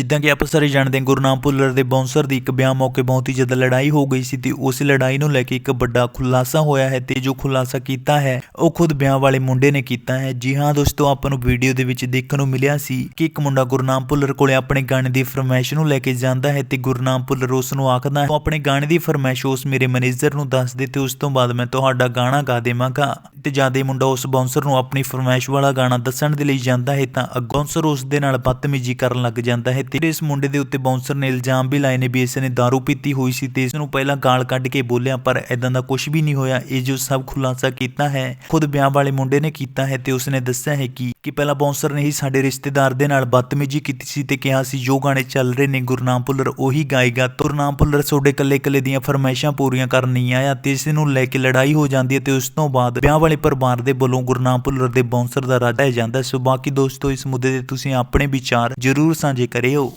ਜਿੱਦਾਂ ਕਿ ਆਪਾਂ ਸਾਰੇ ਜਾਣਦੇ ਹਾਂ ਗੁਰਨਾਮ ਭੁੱਲਰ ਦੇ ਬਾਉਂਸਰ ਦੀ ਇੱਕ ਵਿਆਹ ਮੌਕੇ ਬਹੁਤ ਹੀ ਜ਼ਿਆਦਾ ਲੜਾਈ ਹੋ ਗਈ ਸੀ ਤੇ ਉਸ ਲੜਾਈ ਨੂੰ ਲੈ ਕੇ ਇੱਕ ਵੱਡਾ ਖੁਲਾਸਾ ਹੋਇਆ ਹੈ ਤੇ ਜੋ ਖੁਲਾਸਾ ਕੀਤਾ ਹੈ, ਉਹ ਖੁਦ ਵਿਆਹ ਵਾਲੇ ਮੁੰਡੇ ਨੇ ਕੀਤਾ ਹੈ। ਜੀ ਹਾਂ ਦੋਸਤੋ, ਆਪਾਂ ਨੂੰ ਵੀਡੀਓ ਦੇ ਵਿੱਚ ਦੇਖਣ ਨੂੰ ਮਿਲਿਆ ਸੀ ਕਿ ਇੱਕ ਮੁੰਡਾ ਗੁਰਨਾਮ ਭੁੱਲਰ ਕੋਲੇ ਆਪਣੇ ਗਾਣੇ ਦੀ ਫਰਮਾਇਸ਼ ਨੂੰ ਲੈ ਕੇ ਜਾਂਦਾ ਹੈ ਤੇ ਗੁਰਨਾਮ ਭੁੱਲਰ ਉਸ ਨੂੰ ਆਖਦਾ ਹੈ, ਤੂੰ ਆਪਣੇ ਗਾਣੇ ਦੀ ਫਰਮਾਇਸ਼ ਉਸ ਮੇਰੇ ਮੈਨੇਜਰ ਨੂੰ ਦੱਸ ਦੇ ਤੇ ਉਸ ਤੋਂ ਬਾਅਦ ਮੈਂ ਤੁਹਾਡਾ ਗਾਣਾ ਗਾ ਦੇਵਾਂਗਾ। ਤੇ ਜਦ ਇਹ ਮੁੰਡਾ ਉਸ ਬਾਉਂਸਰ ਨੂੰ ਆਪਣੀ ਫਰਮਾਇਸ਼ ਵਾਲਾ ਗਾਣਾ ਦੱਸਣ ਦੇ ਲਈ ਜਾਂਦਾ ਹੈ ਤਾਂ ਬਾਉਂਸਰ ਉਸ ਦੇ ਨਾਲ ਬਦਤਮੀਜ਼ੀ ਕਰਨ ਲੱਗ ਜਾਂਦਾ ਹੈ ਤੇ ਇਸ ਮੁੰਡੇ ਦੇ ਉੱਤੇ ਬਾਉਂਸਰ ਨੇ ਇਲਜ਼ਾਮ ਵੀ ਲਾਏ ਨੇ ਵੀ ਇਸ ਨੇ दारू ਪੀਤੀ ਹੋਈ ਸੀ ਤੇ ਇਸ ਨੂੰ ਪਹਿਲਾਂ ਗਾਲ ਕੱਢ ਕੇ ਬੋਲਿਆ, ਪਰ ਐਦਾਂ ਦਾ ਕੁਝ ਵੀ ਨਹੀਂ ਹੋਇਆ। ਇਹ ਜੋ ਸਭ ਖੁਲਾਸਾ ਕੀਤਾ ਹੈ, ਖੁਦ ਵਿਆਹ ਵਾਲੇ ਮੁੰਡੇ ਨੇ ਕੀਤਾ ਹੈ ਤੇ ਉਸਨੇ ਦੱਸਿਆ ਹੈ ਕਿ ਕਿ ਪਹਿਲਾਂ ਬਾਉਂਸਰ ਨੇ ਹੀ ਸਾਡੇ ਰਿਸ਼ਤੇਦਾਰ ਦੇ ਨਾਲ ਬਦਤਮੀਜ਼ੀ ਕੀਤੀ ਸੀ ਤੇ ਕਿਹਾ ਸੀ, ਜੋ ਗਾਣੇ ਚੱਲ ਰਹੇ ਨੇ ਗੁਰਨਾਮ ਭੁੱਲਰ, ਉਹੀ ਗਾਏਗਾ। ਗੁਰਨਾਮ ਭੁੱਲਰ ਤੁਹਾਡੇ ਕੱਲੇ ਕੱਲੇ ਦੀਆਂ ਫਰਮਾਇਸ਼ਾਂ ਪੂਰੀਆਂ ਕਰਨ ਨਹੀਂ ਆਇਆ ਤੇ ਇਸ ਨੂੰ ਲੈ ਕੇ ਲੜਾਈ ਹੋ ਜਾਂਦੀ ਹੈ ਤੇ ਉਸ ਤੋਂ ਬਾਅਦ ਵਿਆਹ ਵਾਲੇ ਪਰਿਵਾਰ ਦੇ ਵੱਲੋਂ ਗੁਰਨਾਮ ਭੁੱਲਰ ਦੇ ਬਾਉਂਸਰ ਦਾ ਰਾਜਾ ਜਾਂਦਾ ਹੈ। ਸੋ ਬਾਕੀ ਦੋਸਤੋ, ਇਸ ਮੁੱਦੇ ਤੇ ਤੁਸੀਂ ਆਪਣੇ ਵਿਚਾਰ ਜ਼ਰੂਰ ਸਾਂਝੇ ਕਰਿਓ